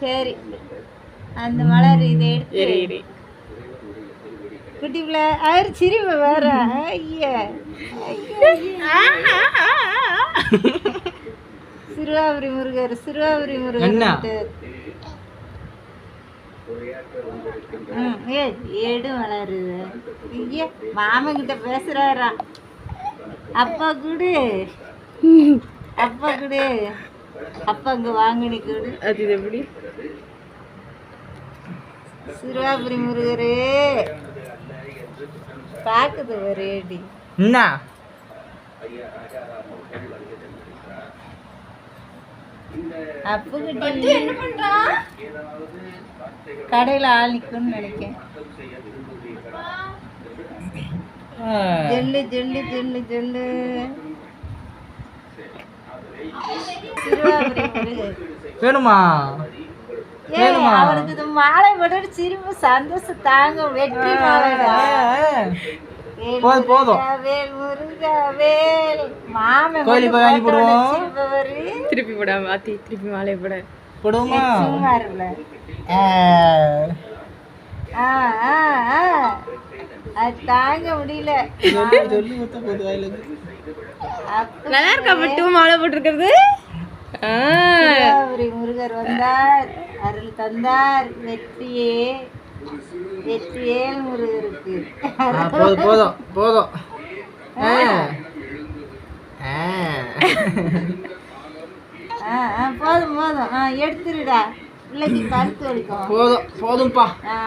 சரி. அந்த மலர் இதை எடுத்து குட்டி பிள்ளை அவர் சிரிப்பு வேற. ஐயா. சிறுவாபுரி முருகர் சிறுவாபுரி முருகர் எடு வளருது ஐயா மாமன் கிட்ட பேசுறாரா. அப்பா குடு. அப்பா குடு. அப்பா இங்க வாங்கினி குடு அது எப்படி? சிறுவாபுரி முருகரே. பாக்குது ஒரேடி என்ன அப்பு கிட்ட என்ன பண்றான் கடையில ஆள் நினைக்கேன். Gel gel gel gel. வேணுமா? அவனுக்கு மாலை போட்டு சிரிப்பு சந்தோஷம் தாங்க வெற்றி போதும், போதும். கோயிலுக்கு போய் வாங்கி போடுவோம். திருப்பி போட மாத்தி திருப்பி மாலை போட. போடுவோமா? சும்மா இருல ஆ, ஆ ஆ ஆ. அது தாங்க முடியல. சொல்லு ஊத்த போகுது வாயிலிருந்து. நல்லா இருக்கா மட்டும் மாலை போட்டிருக்கிறது? முருகர் வந்தார் அருள் தந்தார் வெற்றியே வெற்றியேல் முருகருக்கு. போதும் போதும் போதும். போதும் போதும். எடுத்துருடா. பிள்ளைக்கு கருத்து வலிக்கும். போதும் போதும்பா. ஆ